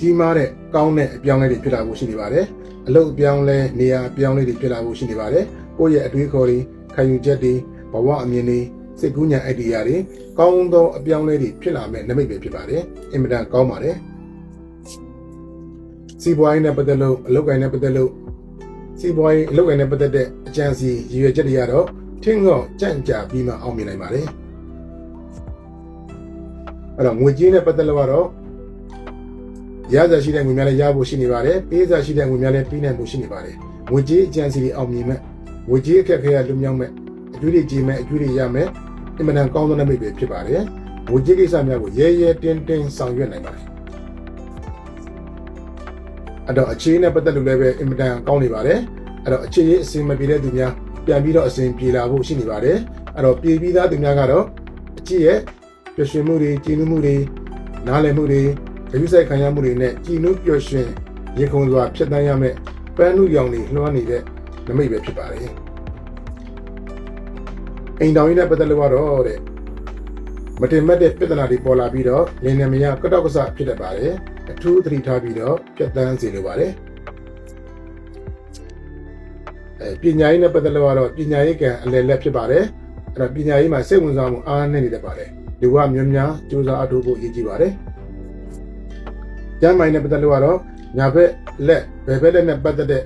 ကြီးမားတဲ့ကောင်းတဲ့အပြောင်းလဲတွေဖြစ်လာဖို့ရှိနေပါတယ်အလုပ်အပြောင်းလဲနေရာအပြောင်းလဲတွေဖြစ်လာဖို့ရှိနေပါတယ်ကိုယ့်ရဲ့အတွေးခေါ်တွေခံယူချက်တွေဘဝအမြင်တွေစိတ်ကူးညံ idea တွေကောင်းသောအပြောင်းလဲတွေဖြစ်လာမဲ့နမိတ်ပဲဖြစ်ပါတယ်အင်မတန်ကောင်းပါတယ်စီးပွားရေးနဲ့ပတ်သက်လို့အလုပ်ကိုင်နဲ့ပတ်သက်လို့စီးပွားရေးအလုပ်ကိုင်နဲ့ပတ်သက်တဲ့အကြံစီရည်ရွယ်ချက်တွေကတော့ထင်းတော့ကြန့်ကြာပြီးမှအောင်မြင်နိုင်ပါတယ်အဲ့တော့ငွေကြေးနဲ့ပတ်သက်လို့ကတော့ ရစားရှိတဲ့ငွေများလည်းရဖို့ရှိနေပါတယ်ပေးစားရှိတဲ့ငွေများလည်းပြီးနိုင်ဖို့ရှိနေပါတယ်ငွေကြေးအကြံစီတွေအောင်မြင်မဲ့ငွေကြေးအခက်အခဲရလွတ်မြောက်မဲ့အကျိုးတွေကြီးမဲ့အကျိုးတွေရမဲ့အင်မတန်ကောင်းသောနမိတ်ပဲဖြစ်ပါတယ်ငွေကြေးကိစ္စများကိုရဲရဲတင်းတင်းဆောင်ရွက်နိုင်ပါတယ်အဲ့တော့အခြေအနေနဲ့ပတ်သက်လို့လည်းပဲအင်မတန်ကောင်းနေပါတယ်အဲ့တော့အခြေရေးအစီအမပြေတဲ့သူများပြန်ပြီးတော့အစဉ်ပြေလာဖို့ရှိနေပါတယ်အဲ့တော့ပြေပြီးသားသူများကတော့အကြည့်ရဲ့ပျော်ရွှင်မှုတွေကြည်နူးမှုတွေနားလည်မှုတွေ ဂရုစိုက်ခံရမှုတွေနဲ့ကြည်နူးပျော်ရွှင်ရေခုံစွာဖြစ်တန်းရမယ့်ပန်းနုရောင်တွေလွှမ်းနေတဲ့နမိတ်ပဲဖြစ်ပါတယ်အိမ်တော်ကြီးနဲ့ပတ်သက်လို့ကတော့တဲ့မတင်မတ်တဲ့ပြဿနာတွေပေါ်လာပြီးတော့လင်းနေမရကတောက်ကဆဖြစ်တတ်ပါတယ်အထူးသတိထားပြီးတော့ပြတ်တန်းစေလိုပါတယ်အဲပညာရေးနဲ့ပတ်သက်လို့ကတော့ပညာရေးကံအလယ်လက်ဖြစ်ပါတယ်အဲ့တော့ပညာရေးမှာစိတ်ဝင်စားမှုအားနည်းနေတတ်ပါတယ်လူကများများစူးစမ်းအထောက်ဖို့ရည်ကြည်ပါတယ် ကျမ်းမိုင်နဲ့ပတ်သက်လို့ကတော့ညာဘက်လက်ဘယ်ဘက်လက်နဲ့ပတ်သက်တဲ့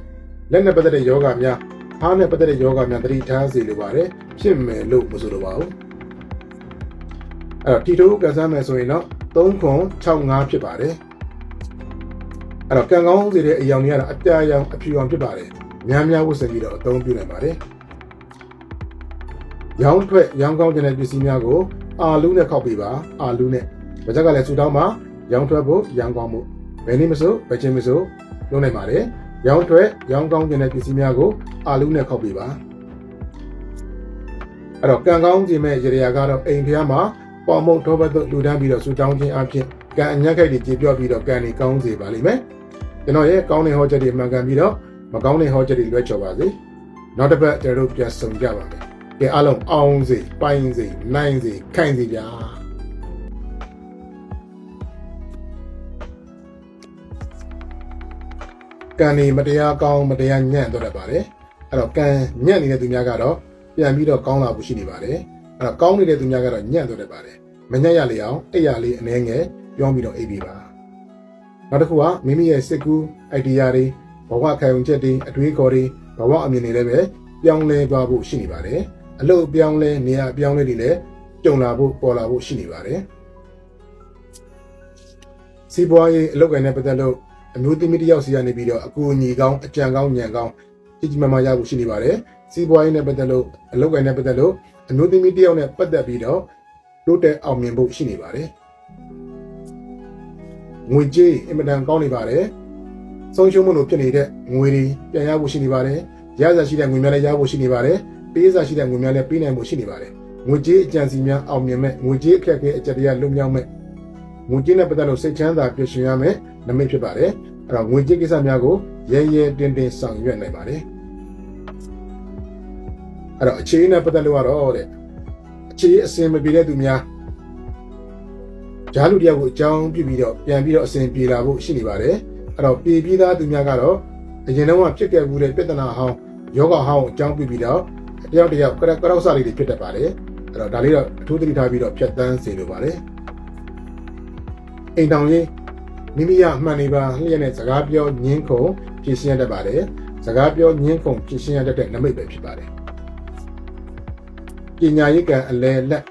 လက်နဲ့ပတ်သက်တဲ့ယောဂများအားနဲ့ပတ်သက်တဲ့ယောဂများသတိထားစေလိုပါတယ်ဖြစ်မယ်လို့မဆိုလိုပါဘူးအဲ့တော့တီတိုးကန်ဆန်းမယ်ဆိုရင်တော့3ခွန်65ဖြစ်ပါတယ်အဲ့တော့ကံကောင်းစေတဲ့အယောင်တွေကတော့အပြာရောင်အဖြူရောင်ဖြစ်ပါတယ်များများဝတ်ဆင်ပြီးတော့အသုံးပြုနိုင်ပါတယ်ရောင်းထွက်ရောင်းကောင်းတဲ့ပစ္စည်းများကိုအာလူးနဲ့ခောက်ပေးပါအာလူးနဲ့ဗကြက်ကလည်းဆူတောင်းမှာ ရောင်းထွက်ဖို့ရောင်းကောင်းမှုဘယ်နည်းမဆိုဘယ်ချင်းမဆိုလုပ်နိုင်ပါတယ်ရောင်းထွက်ရောင်းကောင်းတဲ့ပစ္စည်းများကိုအာလူးနဲ့ခောက်ပေးပါအဲ့တော့ကံကောင်းခြင်းမဲ့ရေရာကတော့အိမ်ဖျားမှာပေါ်မုတ်ထောပတ်တို့လူတန်းပြီးတော့ဆူတောင်းခြင်းအပြင်ကံအညက်ခိုက်တွေကြေပြော့ပြီးတော့ကံတွေကောင်းစေပါလိမ့်မယ်ကျွန်တော်ရဲ့ကောင်းတဲ့ဟောချက်တွေမှန်ကန်ပြီးတော့မကောင်းတဲ့ဟောချက်တွေလွဲချော်ပါစေနောက်တစ်ပတ်ကျွန်တော်တို့ပြန်ဆုံကြပါမယ်ကဲအားလုံးအောင်စေပိုင်းစေနိုင်စေခိုင်စေဗျာ ကံနေမတရားကောင်းမတရားညံ့တော့တတ်ပါတယ်အဲ့တော့ကံညံ့နေတဲ့သူများကတော့ပြန်ပြီးတော့ကောင်းလာဖို့ရှိနေပါတယ်အဲ့တော့ကောင်းနေတဲ့သူများကတော့ညံ့တော့တတ်ပါတယ်မညံ့ရလေအောင်အဲ့ရလေးအနှဲငယ်ပြောင်းပြီးတော့အိပ်ပြီးပါနောက်တစ်ခုကမိမိရဲ့စိတ်ကူး idea တွေဘဝခံယူချက်တွေအတွေးခေါ်တွေဘဝအမြင်တွေလည်းပဲပြောင်းလဲသွားဖို့ရှိနေပါတယ်အလုပ်ပြောင်းလဲနေရာပြောင်းလဲတွေလည်းကြုံလာဖို့ပေါ်လာဖို့ရှိနေပါတယ်စီးပွားရေးအလုပ်ကိုင်နဲ့ပတ်သက်လို့ အမျိုးသမီးတစ်ယောက်စီကနေပြီးတော့အကူအညီကောင်းအကြံကောင်းညံကောင်းကြီးကြီးမားမားရဖို့ရှိနေပါတယ်စီးပွားရေးနဲ့ပတ်သက်လို့အလုပ်ကိုင်နဲ့ပတ်သက်လို့အမျိုးသမီးတစ်ယောက်နဲ့ပတ်သက်ပြီးတော့တိုးတက်အောင်မြင်ဖို့ရှိနေပါတယ်ငွေကြေးအင်မတန်ကောင်းနေပါတယ်ဆုံးရှုံးမှုလို့ဖြစ်နေတဲ့ငွေတွေပြန်ရဖို့ရှိနေပါတယ်ရစားရှိတဲ့ငွေများလည်းရဖို့ရှိနေပါတယ်ပေးစားရှိတဲ့ငွေများလည်းပေးနိုင်ဖို့ရှိနေပါတယ်ငွေကြေးအကြံစီများအောင်မြင်မဲ့ငွေကြေးအခက်အခဲအကြက်တရားလွတ်မြောက်မဲ့ ငွေကြေးနဲ့ပတ်သက်လို့စိတ်ချမ်းသာပျော်ရွှင်ရမယ့်နမိတ်ဖြစ်ပါတယ်အဲ့တော့ငွေကြေးကိစ္စများကိုရဲရဲတင်းတင်းဆောင်ရွက်နိုင်ပါတယ်အဲ့တော့အခြေအနေနဲ့ပတ်သက်လို့ကတော့တဲ့အခြေအစင်မပြေတဲ့သူများဂျားလူတယောက်ကိုအကြောင်းပြုပြီးတော့ပြန်ပြီးတော့အစဉ်ပြေလာဖို့ရှိနေပါတယ်အဲ့တော့ပြေပြီးသားသူများကတော့အရင်တော့ဖြစ်ခဲ့မှုတဲ့ပြဿနာဟောင်းယောဂဟောင်းအကြောင်းပြုပြီးတော့တယောက်တယောက်ကရက်ကောက်စားလေးတွေဖြစ်တတ်ပါတယ်အဲ့တော့ဒါလေးတော့အထူးသတိထားပြီးတော့ဖြတ်တန်းစေလိုပါတယ် အိမ်တောင်ရေးမိမိရအမှန်နေပါလျက်နဲ့စကားပြောညင်းခုန်ဖြည့်ရှင်းရတတ်ပါတယ်စကားပြောညင်းခုန်ဖြည့်ရှင်းရတတ်တဲ့နမိတ်ပဲဖြစ်ပါတယ်ပညာရေးကံအလဲလက်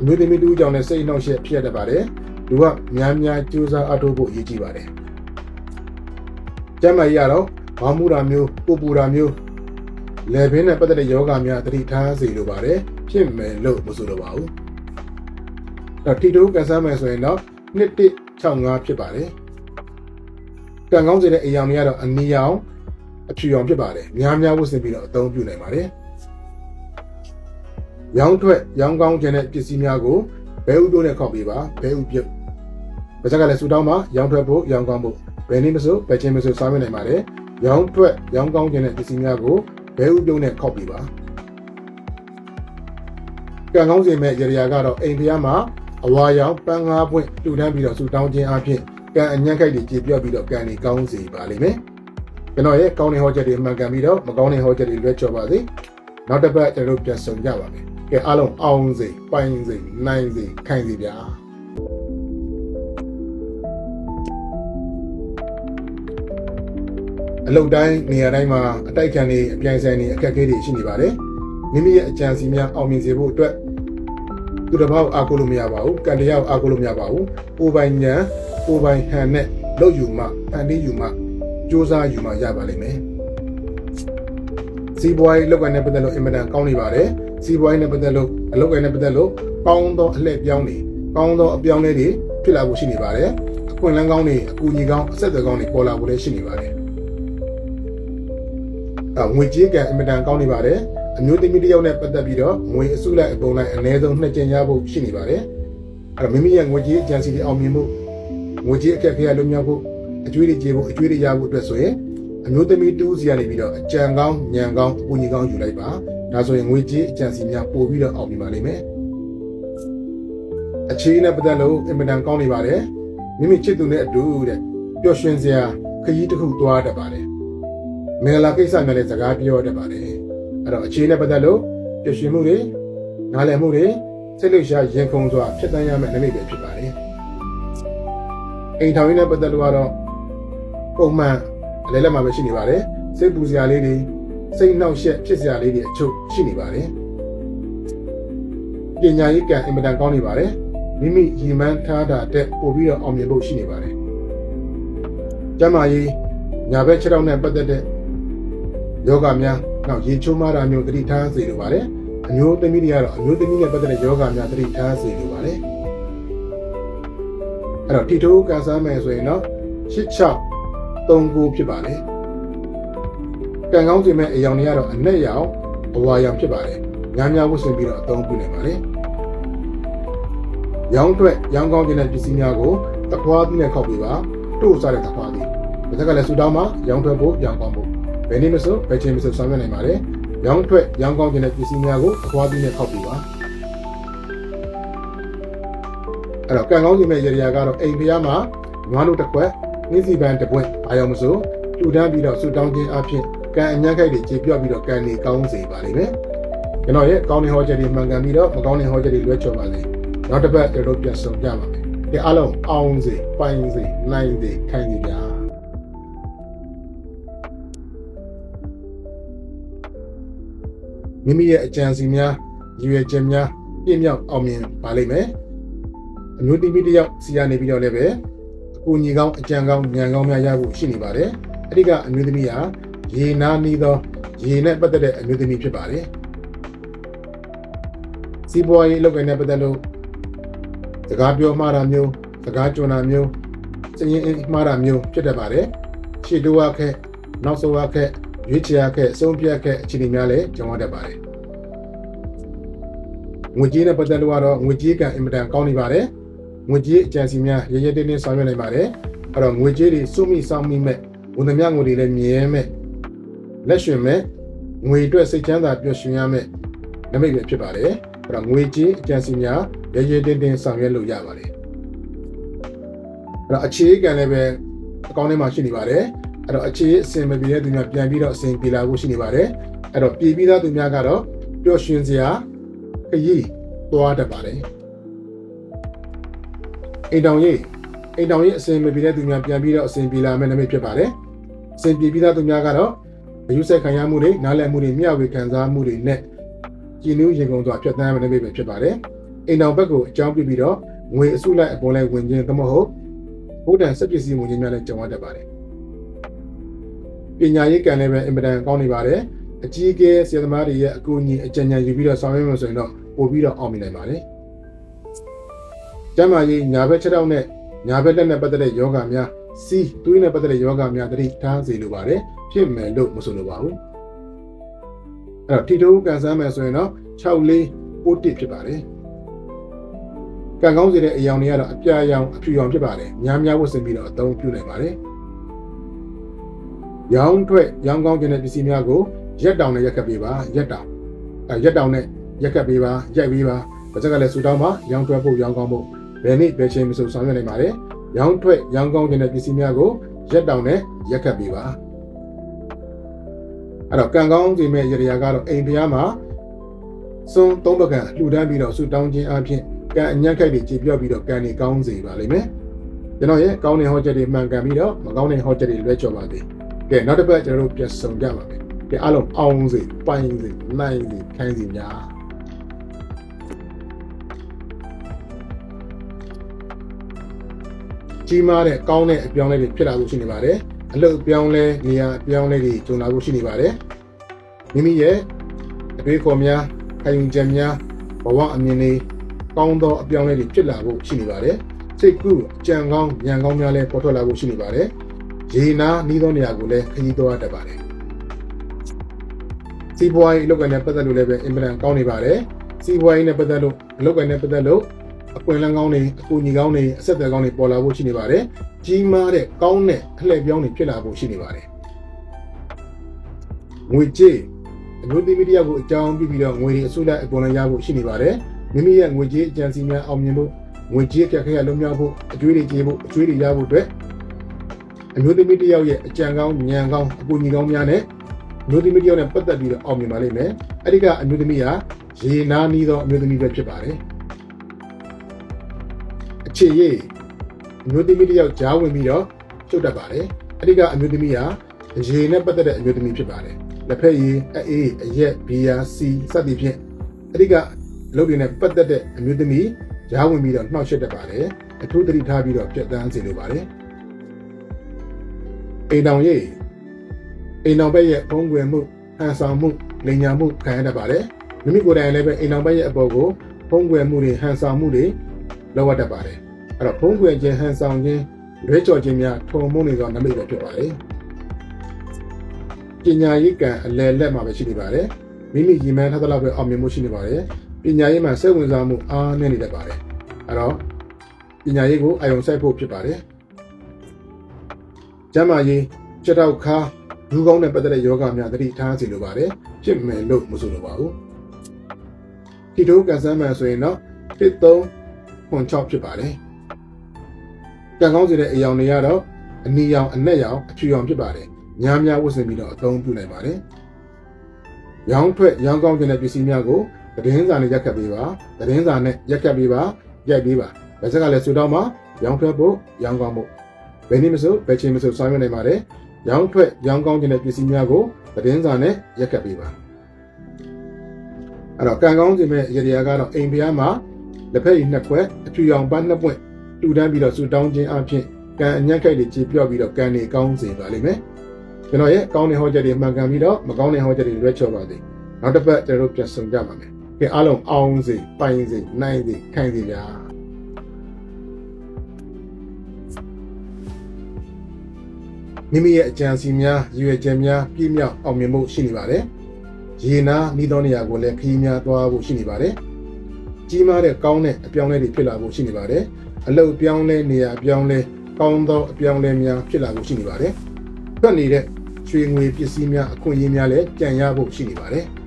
အမျိုးသမီးတူကြောင့်လည်းစိတ်နှောက်ယှက်ဖြစ်ရတတ်ပါတယ်လူကများများကြိုးစားအထောက်ဖို့အရေးကြီးပါတယ်ကျမ်းမာရေးကတော့ဘာမှုတာမျိုးပူပူတာမျိုးလေဘင်းနဲ့ပတ်သက်တဲ့ယောဂများသတိထားစေလိုပါတယ်ဖြစ်မယ်လို့မဆိုလိုပါဘူးတော့တီတိုးကန်ဆန်းမယ်ဆိုရင်တော့ 2165ဖြစ်ပါတယ်ကံကောင်းစေတဲ့အရာတွေကတော့အနီရောင်အဖြူရောင်ဖြစ်ပါတယ်များများဝတ်ဆင်ပြီးတော့အသုံးပြုနိုင်ပါတယ်ရောင်းထွက်ရောင်းကောင်းခြင်းတဲ့ပစ္စည်းများကိုဘဲဥတို့နဲ့ခောက်ပေးပါဘဲဥပြုတ်ဘာကြကလည်းစူတောင်းမှာရောင်းထွက်ဖို့ရောင်းကောင်းဖို့ဘယ်နည်းမဆိုဘယ်ချင်းမဆိုစားမနိုင်ပါတယ်ရောင်းထွက်ရောင်းကောင်းခြင်းတဲ့ပစ္စည်းများကိုဘဲဥပြုံးနဲ့ခောက်ပြီးပါကံကောင်းစင်မဲ့ရေရာကတော့အိမ်ဖျားမှာ အဝါရောင်ပန်းငါးပွင့်တူတန်းပြီးတော့ဆူတောင်းခြင်းအပြင်ကံအညံ့ခိုက်တွေကြည်ပြော့ပြီးတော့ကံတွေကောင်းစေပါလိမ့်မယ်ကျွန်တော်ရဲ့ကောင်းတဲ့ဟောချက်တွေမှန်ကန်ပြီးတော့မကောင်းတဲ့ဟောချက်တွေလွဲချော်ပါစေနောက်တစ်ပတ်ကျွန်တော်တို့ပြန်ဆုံကြပါမယ်ကဲအားလုံးအောင်စေပိုင်စေနိုင်စေခိုင်စေဗျာအလုတ်တိုင်းနေရာတိုင်းမှာအတိုက်ခံတွေအပြိုင်ဆိုင်တွေအခက်အခဲတွေရှိနေပါတယ်မိမိရဲ့အကြံစီများအောင်မြင်စေဖို့အတွက် သူတစ်ပေါက်အားကိုးလို့မရပါဘူးကံတရားကိုအားကိုးလို့မရပါဘူးကိုယ်ပိုင်ဉာဏ်ကိုယ်ပိုင်ဟန်နဲ့လုပ်ယူမှဖန်တီးယူမှစ조사ယူမှရပါလိမ့်မယ်စီးပွားရေးလုပ်ကိုင်တဲ့ပတ်သက်လို့အင်မတန်ကောင်းနေပါတယ်စီးပွားရေးနဲ့ပတ်သက်လို့အလုပ်ကိုင်တဲ့ပတ်သက်လို့ကောင်းသောအလှည့်ပြောင်းတွေကောင်းသောအပြောင်းလဲတွေဖြစ်လာဖို့ရှိနေပါတယ်အခွင့်အလမ်းကောင်းတွေအကူအညီကောင်းအဆက်အသွယ်ကောင်းတွေပေါ်လာဖို့လည်းရှိနေပါတယ်အငွေကြေးကံအင်မတန်ကောင်းနေပါတယ် အမျိုးသမီးတစ်ယောက်နဲ့ပတ်သက်ပြီးတော့ငွေအစုလိုက်အပုံလိုက်အနည်းဆုံးနှစ်ကြိမ်ရဖို့ရှိနေပါတယ်အဲ့တော့မိမိရဲ့ငွေကြေးအကြံစီတွေအောင်မြင်ဖို့ငွေကြေးအခက်အခဲလွတ်မြောက်ဖို့အကျွေးတွေကျေဖို့အကျွေးတွေရဖို့အတွက်ဆိုရင်အမျိုးသမီးတူးစီကနေပြီးတော့အကြံကောင်းညံကောင်းအကူအညီကောင်းယူလိုက်ပါဒါဆိုရင်ငွေကြေးအကြံစီများပို့ပြီးတော့အောင်မြင်ပါလိမ့်မယ်အခြေအနေနဲ့ပတ်သက်လို့အင်မတန်ကောင်းနေပါတယ်မိမိချစ်သူနဲ့အတူတဲ့ပျော်ရွှင်စရာခရီးတစ်ခုသွားတတ်ပါတယ်မင်္ဂလာကိစ္စနဲ့လည်းစကားပြောတတ်ပါတယ် အဲ့တော့အခြေအနေနဲ့ပတ်သက်လို့ပျော်ရွှင်မှုတွေနားလည်မှုတွေစိတ်လှုပ်ရှားရင်ခုန်စွာဖြစ်တမ်းရမယ့်နိမိတ်ပဲဖြစ်ပါတယ်အိမ်ထောင်ရင်းနဲ့ပတ်သက်လို့ကတော့ပုံမှန်အလဲလက်မှာပဲရှိနေပါတယ်စိတ်ပူစရာလေးတွေစိတ်နှောက်ယှက်ဖြစ်စရာလေးတွေအချို့ရှိနေပါတယ်ပညာရေးကံအင်မတန်ကောင်းနေပါတယ်မိမိရည်မှန်းထားတာတက်ပို့ပြီးတော့အောင်မြင်ဖို့ရှိနေပါတယ်ကျမ်းမာရေးညာဘက်ခြေထောက်နဲ့ပတ်သက်တဲ့ယောဂများ နောက်ရေချိုးမာတာမျိုးသတိထားစေလိုပါတယ်အမျိုးသမီးတွေကတော့အမျိုးသမီးနဲ့ပတ်သက်တဲ့ယောဂများသတိထားစေလိုပါတယ်အဲ့တော့တီတိုးကန်ဆန်းမယ်ဆိုရင်တော့86 39ဖြစ်ပါတယ်ကံကောင်းစီမဲ့အယောင်တွေကတော့အနက်ရောင်အဝါရောင်ဖြစ်ပါတယ်များများဝတ်ဆင်ပြီးတော့အသုံးပြုနိုင်ပါတယ်ရောင်းထွက်ရောင်းကောင်းခြင်းတဲ့ပစ္စည်းများကိုတခွားသီးနဲ့ခောက်ပြီးပါတို့စားတဲ့တခွားသီးဒါကလည်းဆူတောင်းမှာရောင်းထွက်ဖို့ရောင်းကောင်းဖို့ ဘယ်နည်းမဆိုဘယ်ချိန်မဆိုဆောင်ရွက်နိုင်ပါတယ်ရောင်းထွက်ရောင်းကောင်းခြင်းတဲ့ပစ္စည်းများကိုတခွားသီးနဲ့ခောက်ပြီးပါအဲ့တော့ကံကောင်းခြင်းမဲ့ရေရာကတော့အိမ်ဖျားမှာနွားတို့တစ်ခွက်နှင်းစီပန်းတစ်ပွင့်အားရောင်မဆိုတူတန်းပြီးတော့ဆူတောင်းခြင်းအဖြစ်ကံအညံ့ခိုက်တွေခြေပြော့ပြီးတော့ကံနေကောင်းစေပါလိမ့်မယ်ကျွန်တော်ရဲ့ကောင်းတဲ့ဟောချက်တွေမှန်ကန်ပြီးတော့မကောင်းတဲ့ဟောချက်တွေလွဲချော်ပါစေနောက်တစ်ပတ်ကျွန်တော်ပြန်ဆုံကြပါမယ်ဒီအားလုံးအောင်စေပိုင်စေနိုင်စေခိုင်စေကြ မိမိရဲ့အကြံစီများရည်ရွယ်ချက်များပြည့်မြောက်အောင်မြင်ပါလိမ့်မယ်အမျိုးသမီးတစ်ယောက်စီကနေပြီးတော့လည်းပဲအကူညီကောင်းအကြံကောင်းဉာဏ်ကောင်းများရဖို့ရှိနေပါတယ်အဲ့ဒီကအမျိုးသမီးဟာရေနာနီးသောရေနဲ့ပတ်သက်တဲ့အမျိုးသမီးဖြစ်ပါတယ်စီးပွားရေးအလုပ်ကိုင်နဲ့ပတ်သက်လို့စကားပြောမှားတာမျိုးစကားကြွတာမျိုးစည်ရင်မှားတာမျိုးဖြစ်တတ်ပါတယ်ရှေ့တိုးရခက်နောက်ဆုံးရခက်ရွေးချယ်ရခက်အဆုံးဖြတ်ခက်အခြေအနေများလည်းကြုံရတတ်ပါတယ် ငွေကြေးနဲ့ပတ်သက်လို့ကတော့ငွေကြေးကံအင်မတန်ကောင်းနေပါတယ်ငွေကြေးအကြံစီများရရတင်းတင်းဆောင်ရွက်နိုင်ပါတယ်အဲ့တော့ငွေကြေးတွေစုမိဆောင်မိမဲ့ဝန်ထမ်းငွေတွေလည်းမြဲမဲ့လက်ရွှင်မဲ့ငွေအတွက်စိတ်ချမ်းသာပျော်ရွှင်ရမဲ့နမိတ်ပဲဖြစ်ပါတယ်အဲ့တော့ငွေကြေးအကြံစီများရရတင်းတင်းဆောင်ရွက်လို့ရပါတယ်အဲ့တော့အခြေကံလည်းပဲအကောင့်ထဲမှာရှိနေပါတယ်အဲ့တော့အခြေအစင်မပြေတဲ့သူများပြန်ပြီးတော့အစင်ပြေလာဖို့ရှိနေပါတယ်အဲ့တော့ပြည်ပြီးသားသူများကတော့ပျော်ရွှင်စရာ ခရီးသွားတတ်ပါတယ်အိမ်တောင်ရေးအိမ်တောင်ရေးအစင်မပြေတဲ့သူများပြန်ပြီးတော့အစင်ပြေလာမယ့်နမိတ်ဖြစ်ပါတယ်အစင်ပြေပြီးသားသူများကတော့အယူဆက်ခံရမှုတွေနားလည်မှုတွေမျှဝေခံစားမှုတွေနဲ့ကျင်းနှူးရင်ကုန်စွာဖြတ်သန်းမယ့်နမိတ်ပဲဖြစ်ပါတယ်အိမ်တောင်ဘက်ကိုအကြောင်းပြပြီးတော့ငွေအစုလိုက်အပေါ်လိုက်ဝင်ခြင်းသမဟုတ်ဘုဒ္ဓံစက်ပစ္စည်းဝင်ခြင်းများလည်းကြုံရတတ်ပါတယ်ပညာရေးကံလည်းပဲအင်မတန်ကောင်းနေပါတယ်အကြီးအကဲဆရာသမားတွေရဲ့အကူအညီအကြံဉာဏ်ယူပြီးတော့ဆောင်ရွက်မှဆိုရင်တော့ ပို့ပြီးတော့အောင်မြင်နိုင်ပါတယ်ကျမ်းမာရေးညာဘက်ချက်တော့နဲ့ညာဘက်လက်နဲ့ပတ်သက်တဲ့ယောဂများစီးသွေးနဲ့ပတ်သက်တဲ့ယောဂများတတိထားစေလိုပါတယ်ဖြစ်မယ်လို့မဆိုလိုပါဘူးအဲ့တော့ထီတိုးကန်ဆန်းမယ်ဆိုရင်တော့6လေးပိုတစ်ဖြစ်ပါတယ်ကံကောင်းစေတဲ့အယောင်တွေကတော့အပြာရောင်အဖြူရောင်ဖြစ်ပါတယ်များများဝတ်ဆင်ပြီးတော့အသုံးပြုနိုင်ပါတယ်ရောင်းထွက်ရောင်းကောင်းခြင်းတဲ့ပစ္စည်းများကိုရက်တောင်နဲ့ရက်ခတ်ပေးပါရက်တောင်အဲရက်တောင်နဲ့ ရက်ခတ်ပေးပါရိုက်ပေးပါဘာကြက်ကလည်းဆူတောင်းပါရောင်းထွက်ဖို့ရောင်းကောင်းဖို့ဘယ်နေ့ဘယ်ချိန်မဆိုဆောင်ရွက်နိုင်ပါတယ်ရောင်းထွက်ရောင်းကောင်းခြင်းတဲ့ပစ္စည်းများကိုရက်တောင်နဲ့ရက်ခတ်ပေးပါအဲ့တော့ကံကောင်းစေမဲ့ရရကတော့အိမ်ဖျားမှာစွန်းသုံးပကံလှူဒန်းပြီးတော့ဆူတောင်းခြင်းအပြင်ကံအညံ့ခိုက်တွေကြည်ပြော့ပြီးတော့ကံတွေကောင်းစေပါလိမ့်မယ်ကျွန်တော်ရဲ့ကောင်းတဲ့ဟောချက်တွေမှန်ကန်ပြီးတော့မကောင်းတဲ့ဟောချက်တွေလွဲချော်ပါသေးကဲနောက်တစ်ပတ်ကျွန်တော်တို့ပြန်ဆုံကြပါမယ်ကဲအားလုံးအောင်စေပိုင်စေနိုင်စေခိုင်းစေများ ကြီးမားတဲ့ကောင်းတဲ့အပြောင်းလဲတွေဖြစ်လာဖို့ရှိနေပါတယ်အလုပ်အပြောင်းလဲနေရာအပြောင်းလဲတွေကြုံလာဖို့ရှိနေပါတယ်မိမိရဲ့အတွေ့အခေါ်များခံယူချက်များဘဝအမြင်တွေကောင်းသောအပြောင်းလဲတွေဖြစ်လာဖို့ရှိနေပါတယ်စိတ်ကူးကြံကောင်းဉာဏ်ကောင်းများလည်းပေါ်ထွက်လာဖို့ရှိနေပါတယ်ရေနာနှီးသောနေရာကိုလည်းခရီးသွားတတ်ပါတယ်စီးပွားရေးအလုပ်ကိုနဲ့ပတ်သက်လို့လည်းပဲအင်မတန်ကောင်းနေပါတယ်စီးပွားရေးနဲ့ပတ်သက်လို့အလုပ်ကိုနဲ့ပတ်သက်လို့ အပွင့်လန်းကောင်းတွေအကူအညီကောင်းတွေအဆက်အသွယ်ကောင်းတွေပေါ်လာဖို့ရှိနေပါတယ်ကြီးမားတဲ့ကောင်းတဲ့အလှည့်ပြောင်းတွေဖြစ်လာဖို့ရှိနေပါတယ်ငွေကြေးအမျိုးသမီးတယောက်ကိုအကြောင်းပြပြီးတော့ငွေတွေအစိုးရအကုန်လုံးရဖို့ရှိနေပါတယ်မိမိရဲ့ငွေကြေးအကြံစီများအောင်မြင်ဖို့ငွေကြေးကြက်ခဲရလုံးမြောက်ဖို့အကျွေးတွေကျေဖို့အကျွေးတွေရဖို့အတွက်အမျိုးသမီးတယောက်ရဲ့အကြံကောင်းဉာဏ်ကောင်းအကူအညီကောင်းများနဲ့အမျိုးသမီးတယောက်နဲ့ပတ်သက်ပြီးတော့အောင်မြင်ပါလိမ့်မယ်အဲ့ဒီကအမျိုးသမီးဟာရေနာနီးသောအမျိုးသမီးပဲဖြစ်ပါတယ်အ ခြေရေးအမျိုးသမီးတယောက်ကြားဝင်ပြီးတော့ကျုပ်တတ်ပါတယ်အဲ့ဒီကအမျိုးသမီးဟာရေနဲ့ပတ်သက်တဲ့အမျိုးသမီးဖြစ်ပါတယ်လက်ဖက်ရည်အေးအရက်ဘီယာစီစသဖြင့်အဲ့ဒီကအလုပ်တွေနဲ့ပတ်သက်တဲ့အမျိုးသမီးရားဝင်ပြီးတော့နှောက်ယှက်တတ်ပါတယ်အထူးသတိထားပြီးတော့ပြတ်တန်းစေလိုပါတယ်အိမ်တော်ရေးအိမ်တော်ဘက်ရဲ့ဘုံကွယ်မှုဟန်ဆောင်မှုလိညာမှုခံရတတ်ပါတယ်မိမိကိုယ်တိုင်လည်းပဲအိမ်တော်ဘက်ရဲ့အပေါ်ကိုဘုံကွယ်မှုတွေဟန်ဆောင်မှုတွေလောက်ရတတ်ပါတယ် အဲ့တော့ဘုံကွယ်ခြင်းဟန်ဆောင်ခြင်းရွေးကြော်ခြင်းများထုံမှုတွေတော့နမိတ်ပဲဖြစ်ပါတယ်ပညာရေးကံအလယ်လက်မှာပဲရှိနေပါတယ်မိမိရည်မှန်းထားသလောက်ပဲအောင်မြင်မှုရှိနေပါတယ်ပညာရေးမှာစိတ်ဝင်စားမှုအားနည်းနေတတ်ပါတယ်အဲ့တော့ပညာရေးကိုအာရုံစိုက်ဖို့ဖြစ်ပါတယ်ကျမ်းမာရေးချက်တော့ခါဒူးကောင်းနဲ့ပတ်သက်တဲ့ယောဂများသတိထားစီလိုပါတယ်ဖြစ်မယ်လို့မဆိုလိုပါဘူးဒီတို့ကန်ဆန်းမှန်ဆိုရင်တော့13ခွန်6ဖြစ်ပါတယ် ကံကောင်းစေတဲ့အယောင်တွေကတော့အနီရောင်အနက်ရောင်အဖြူရောင်ဖြစ်ပါတယ်ညားများဝတ်ဆင်ပြီးတော့အသုံးပြုနိုင်ပါတယ်ရောင်းထွက်ရောင်းကောင်းခြင်းတဲ့ပစ္စည်းများကိုသတင်းစာနဲ့ရက်ခတ်ပေးပါသတင်းစာနဲ့ရက်ခတ်ပေးပါရိုက်ပေးပါဗစက်ကလည်းဆူတောင်းမှာရောင်းထွက်ဖို့ရောင်းကောင်းဖို့ဘယ်နည်းမဆိုဘယ်ချိန်မဆိုဆောင်ရွက်နိုင်ပါတယ်ရောင်းထွက်ရောင်းကောင်းခြင်းတဲ့ပစ္စည်းများကိုသတင်းစာနဲ့ရက်ခတ်ပေးပါအဲ့တော့ကံကောင်းခြင်းမဲ့ရေရာကတော့အိမ်ဖျားမှာလက်ဖက်ရည်နှစ်ခွက်အဖြူရောင်ပန်းနှစ်ပွင့် တူတန်းပြီးတော့ဆူတောင်းခြင်းအပြင်ကံအညံ့ခိုက်တွေကြေပြော့ပြီးတော့ကံတွေကောင်းစေပါလိမ့်မယ်ကျွန်တော်ရဲ့ကောင်းတဲ့ဟောချက်တွေမှန်ကန်ပြီးတော့မကောင်းတဲ့ဟောချက်တွေလွဲချော်ပါသေးနောက်တစ်ပတ်ကျွန်တော်တို့ပြန်ဆုံကြပါမယ်ကဲအားလုံးအောင်စေပိုင်စေနိုင်စေခိုင်စေဗျာမိမိရဲ့အကြံစီများရည်ရွယ်ချက်များပြည့်မြောက်အောင်မြင်မှုရှိနေပါတယ်။ရေနာမိသောနေရာကိုလည်းခရီးများသွားဖို့ရှိနေပါတယ်။ကြီးမားတဲ့ကောင်းတဲ့အပြောင်းလဲတွေဖြစ်လာဖို့ရှိနေပါတယ်။ အလုတ်ပြောင်းလဲနေရာပြောင်းလဲကောင်းသောအပြောင်းလဲများဖြစ်လာဖို့ရှိနေပါတယ်။ထွက်နေတဲ့ရွှေငွေပစ္စည်းများအခွင့်အရေးများလည်းကြံရဖို့ရှိနေပါတယ်။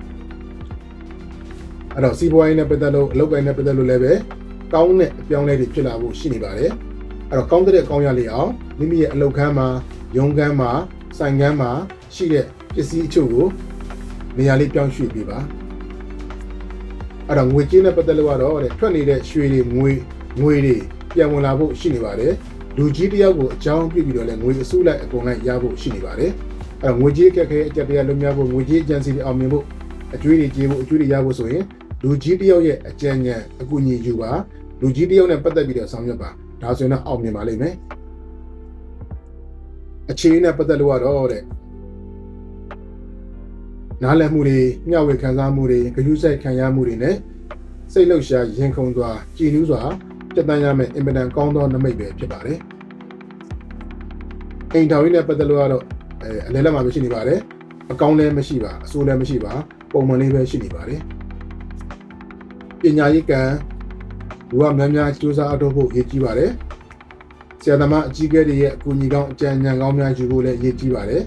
အဲ့တော့စီးပွားရေးနဲ့ပတ်သက်လို့အလုပ်ပိုင်းနဲ့ပတ်သက်လို့လည်းပဲကောင်းတဲ့အပြောင်းလဲတွေဖြစ်လာဖို့ရှိနေပါတယ်အဲ့တော့ကောင်းတဲ့ကောင်းရလေအောင်မိမိရဲ့အလုပ်ခန်းမှာရုံးခန်းမှာဆိုင်ခန်းမှာရှိတဲ့ပစ္စည်းအချို့ကိုနေရာလေးပြောင်းရွှေ့ပေးပါအဲ့တော့ငွေကြေးနဲ့ပတ်သက်လို့ကတော့တဲ့ထွက်နေတဲ့ရွှေတွေငွေငွေတွေ ပြန်ဝင်လာဖို့ရှိနေပါတယ်လူကြီးတယောက်ကိုအကြောင်းပြပြီးတော့လည်းငွေအစုလိုက်အကုန်လိုက်ရဖို့ရှိနေပါတယ်အဲ့တော့ငွေကြေးကက်ခဲအကြက်တရားလုံးများဖို့ငွေကြေးအကျန်းစီတွေအောင်မြင်ဖို့အကျွေးတွေကျေးဖို့အကျွေးတွေရဖို့ဆိုရင်လူကြီးတယောက်ရဲ့အကြံဉာဏ်အကူအညီယူပါလူကြီးတယောက်နဲ့ပတ်သက်ပြီးတော့ဆောင်ရွက်ပါဒါဆိုရင်တော့အောင်မြင်ပါလိမ့်မယ်အခြေအနေနဲ့ပတ်သက်လို့ကတော့တဲ့နားလည်မှုတွေမျှဝေခံစားမှုတွေဂရုစိုက်ခံရမှုတွေနဲ့စိတ်လှုပ်ရှားရင်ခုန်စွာကြည်နူးစွာ စက်တန်းရမယ့်အင်မတန်ကောင်းသောနမိတ်ပဲဖြစ်ပါတယ်အိမ်ထောင်ရေးနဲ့ပတ်သက်လို့ကတော့အဲအလဲလက်မှာပဲရှိနေပါတယ်အကောင်းလည်းမရှိပါအဆိုးလည်းမရှိပါပုံမှန်လေးပဲရှိနေပါတယ်ပညာရေးကံလူကများများစူးစမ်းအထောက်ဖို့ရည်ကြီးပါတယ်ဆရာသမားအကြီးအကဲတွေရဲ့အကူအညီကောင်းအကြံဉာဏ်ကောင်းများယူဖို့လည်းရည်ကြီးပါတယ်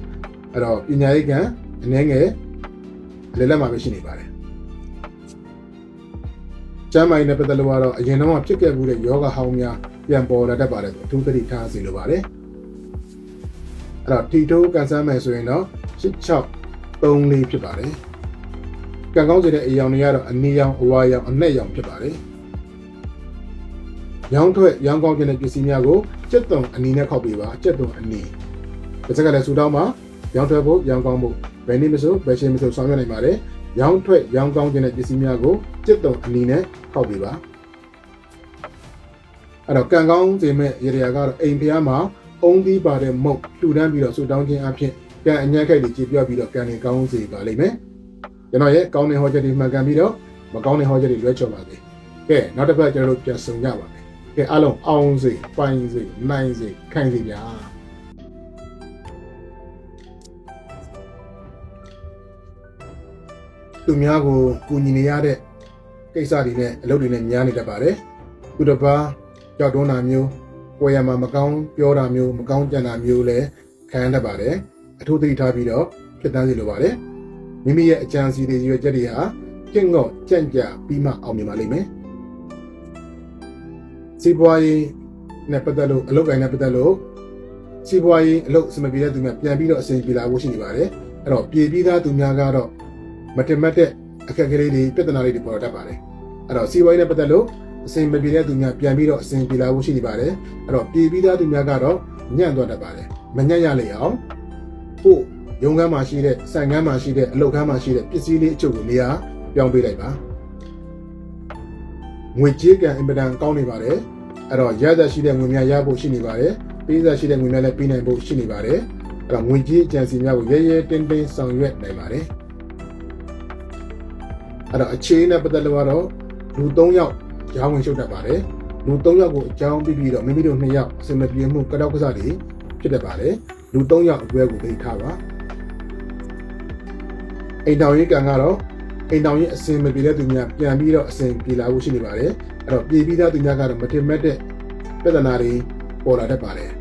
အဲ့တော့ပညာရေးကံအနည်းငယ်လည်းလက်မှာပဲရှိနေပါတယ် ကျမ်းမာရေးနဲ့ပတ်သက်လို့ကတော့အရင်တော့ဖြစ်ခဲ့မှုတဲ့ယောဂဟောင်းများပြန်ပေါ်လာတတ်ပါတယ်အထူးသတိထားစီလိုပါတယ်အဲ့တော့တီတိုးကန်ဆန်းမယ်ဆိုရင်တော့8634ဖြစ်ပါတယ်ကံကောင်းစေတဲ့အယောင်တွေကတော့အနီရောင်အဝါရောင်အနက်ရောင်ဖြစ်ပါတယ်ရောင်းထွက်ရောင်းကောင်းခြင်းတဲ့ပစ္စည်းများကိုစက်သွန်အနီနဲ့ခောက်ပေးပါစက်သွန်အနီတစ်စက်ကလည်းဆူတောင်းမှာရောင်းထွက်ဖို့ရောင်းကောင်းဖို့ဘယ်နည်းမဆိုဘယ်ချိန်မဆိုဆောင်ရွက်နိုင်ပါတယ် ရောင်းထွက်ရောင်းကောင်းခြင်းတဲ့ပစ္စည်းများကိုစက်သွန်အနီနဲ့ခောက်ပေးပါအဲ့တော့ကံကောင်းစေမဲ့ရေရာကတော့အိမ်ဖျားမှာအုံးသီးပါတဲ့မုတ်တူတန်းပြီးတော့ဆူတောင်းခြင်းအဖြစ်ကံအညံ့ခိုက်တွေကြည်ပြပြီးတော့ကံတွေကောင်းစေပါလိမ့်မယ်ကျွန်တော်ရဲ့ကောင်းတဲ့ဟောချက်တွေမှန်ကန်ပြီးတော့မကောင်းတဲ့ဟောချက်တွေလွဲချော်ပါစေကဲနောက်တစ်ပတ်ကျွန်တော်တို့ပြန်ဆုံကြပါမယ်ကဲအားလုံးအောင်စေပိုင်စေနိုင်စေခိုင်စေဗျာ သူများကိုကူညီနေရတဲ့ကိစ္စတွေနဲ့အလုပ်တွေနဲ့များနေတတ်ပါတယ်သူတစ်ပါးကြောက်တွန်းတာမျိုးကိုယ်ရမှာမကောင်းပြောတာမျိုးမကောင်းကြံတာမျိုးလည်းခံရတတ်ပါတယ်အထူးသတိထားပြီးတော့ဖြစ်တန်းစီလိုပါတယ်မိမိရဲ့အကြံစီတွေရွေချက်တွေဟာကျင့်ငေါ့ကြံ့ကြာပြီးမှအောင်မြင်ပါလိမ့်မယ်စီးပွားရေးနဲ့ပတ်သက်လို့အလုပ်ကိုင်နဲ့ပတ်သက်လို့စီးပွားရေးအလုပ်အဆင်မပြေတဲ့သူများပြန်ပြီးတော့အဆင်ပြေလာဖို့ရှိနေပါတယ်အဲ့တော့ပြေပြီးသားသူများကတော့ မတင်မတ်တဲ့အခက်အခဲတွေပြဿနာတွေပေါ်တတ်ပါတယ်အဲ့တော့စီးပွားရေးနဲ့ပတ်သက်လို့အဆင်မပြေတဲ့သူများပြန်ပြီးတော့အဆင်ပြေလာဖို့ရှိနေပါတယ်အဲ့တော့ပြေပြီးသားသူများကတော့ညံ့သွားတတ်ပါတယ်မညံ့ရလေအောင်ဖို့ရုံးခန်းမှာရှိတဲ့ဆိုင်ခန်းမှာရှိတဲ့အလုပ်ခန်းမှာရှိတဲ့ပစ္စည်းလေးအချို့ကိုနေရာပြောင်းပေးလိုက်ပါငွေကြေးကံအင်ပဒံကောင်းနေပါတယ်အဲ့တော့ရသက်ရှိတဲ့ငွေများရဖို့ရှိနေပါတယ်ပေးသက်ရှိတဲ့ငွေများလည်းပေးနိုင်ဖို့ရှိနေပါတယ်အဲ့တော့ငွေကြေးအကြံစီများကိုရဲရဲတင်းတင်းဆောင်ရွက်နိုင်ပါတယ် အဲ့တော့အခြေအနေနဲ့ပတ်သက်လို့ကတော့လူ၃ယောက်ကြားဝင်ရှုပ်တတ်ပါတယ်လူ၃ယောက်ကိုအကြောင်းပြီးပြီးတော့မိမိတို့၂ယောက်အစင်မပြေမှုကတော့ကစားတွေဖြစ်တတ်ပါတယ်လူ၃ယောက်အတွဲကိုသိထားပါအိမ်တော်ရေးကံကတော့အိမ်တော်ရေးအစင်မပြေတဲ့သူများပြန်ပြီးတော့အစင်ပြေလာဖို့ရှိနေပါတယ်အဲ့တော့ပြေပြီးသားသူများကတော့မတင်မဲ့တဲ့ပြဿနာတွေပေါ်လာတတ်ပါတယ်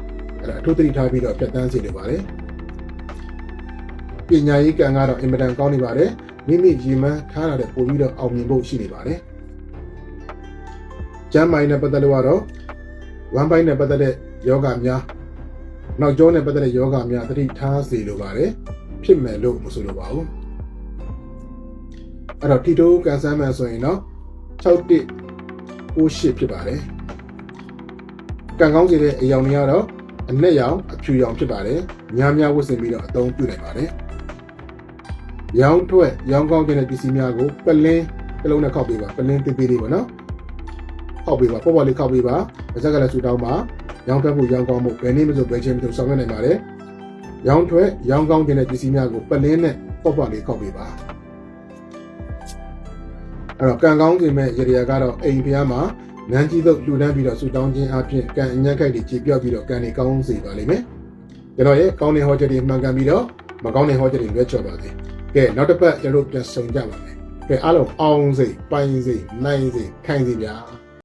အဲ့တော့အထူးသတိထားပြီးတော့ဖြတ်တန်းစေလိုပါတယ်ပညာရေးကံကတော့အင်မတန်ကောင်းနေပါတယ် မိမိရည်မှန်းထားတာတဲ့ပို့ပြီးတော့အောင်မြင်ဖို့ရှိနေပါတယ်ကျမ်းမိုင်းနဲ့ပတ်သက်လို့ကတော့ဝမ်ပိုင်းနဲ့ပတ်သက်တဲ့ယောဂများနောက်ကျောနဲ့ပတ်သက်တဲ့ယောဂများသတိထားစေလိုပါတယ်ဖြစ်မယ်လို့မဆိုလိုပါဘူးအဲ့တော့တီတိုကန်ဆန်းမှန်ဆိုရင်တော့61 68ဖြစ်ပါတယ်ကံကောင်းစေတဲ့အယောင်တွေကတော့အနက်ရောင်အဖြူရောင်ဖြစ်ပါတယ်များများဝတ်ဆင်ပြီးတော့အသုံးပြုနိုင်ပါတယ် ရောင်းထွက်ရောင်းကောင်းတဲ့ပစ္စည်းများကိုပလင်းတစ်လုံးနဲ့ခောက်ပေးပါပလင်းသေးသေးလေးပေါ့နော်ခောက်ပေးပါပေါ့ပေါ့လေးခောက်ပေးပါပါဇက်ကလည်းဆူတောင်းပါရောင်းထွက်ဖို့ရောင်းကောင်းဖို့ဘယ်နည်းမဆိုဘယ်ချိန်မဆိုဆောင်ရွက်နိုင်ပါတယ်ရောင်းထွက်ရောင်းကောင်းတဲ့ပစ္စည်းများကိုပလင်းနဲ့ပေါ့ပေါ့လေးခောက်ပေးပါအဲ့တော့ကံကောင်းခြင်းမဲ့ရေရာကတော့အိမ်ဖျားမှာနန်းကြီးတို့လှူဒန်းပြီးတော့ဆူတောင်းခြင်းအပြင်ကံအညံ့ခိုက်တွေကြည်ပြော့ပြီးတော့ကံတွေကောင်းစေပါလိမ့်မယ်ကျွန်တော်ရဲ့ကောင်းတဲ့ဟောချက်တွေမှန်ကန်ပြီးတော့မကောင်းတဲ့ဟောချက်တွေလွဲချော်ပါစေ ကဲနောက်တစ်ပတ်ကျွန်တော်တို့ပြန်ဆုံကြပါမယ်ကဲအားလုံးအောင်စေပိုင်စေနိုင်စေခိုင်စေဗျာ